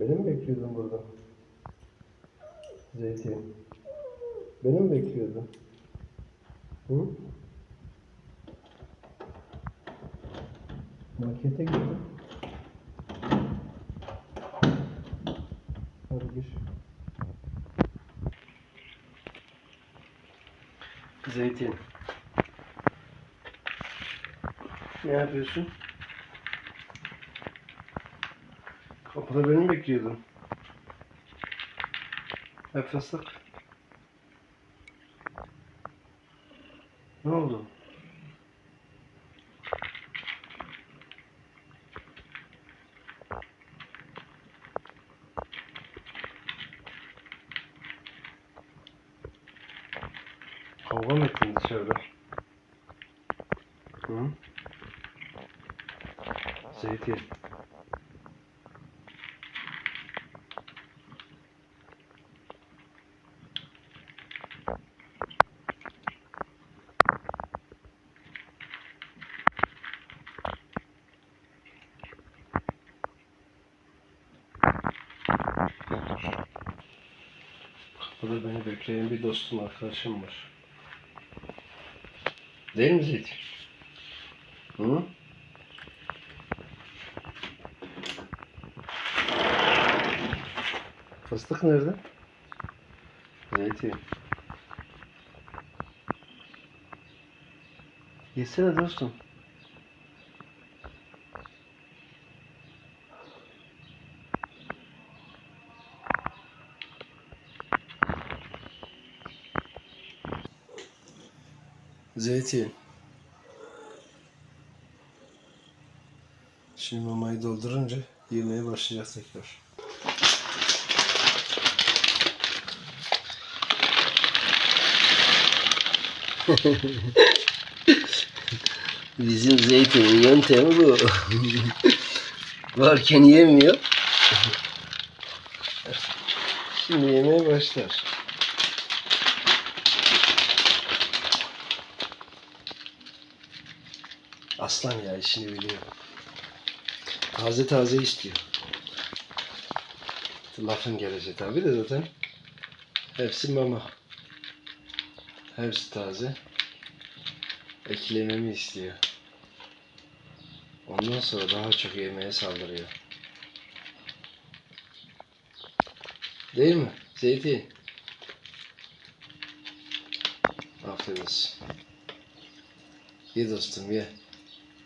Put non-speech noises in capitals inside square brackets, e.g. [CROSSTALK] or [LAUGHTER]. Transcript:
Beni mi bekliyordun burada? Zeytin. Beni mi bekliyordun? Hı? Markete gittim. Hadi gir. Zeytin. Ne yapıyorsun? Kapıda beni bekliyordun? Hep fıstık. Ne oldu? Kavga mı ettin dışarıda? Hı? Zeytin. Burada beni bekleyen bir dostum, arkadaşım var. Değil mi Zeytin? Hı? Fıstık nerede? Zeytin. Yesene dostum. Zeytin. Şimdi mamayı doldurunca yemeye başlayacağız tekrar. [LAUGHS] Bizim zeytinin yöntemi bu. [LAUGHS] Varken yemiyor. Şimdi yemeye başlar. Aslan ya işini biliyor. Taze taze istiyor. Lafın geleceği tabi de zaten. Hepsi mama. Hepsi taze. Eklememi istiyor. Ondan sonra daha çok yemeye saldırıyor. Değil mi? Zeytin. Aferin olsun. Ye dostum ye.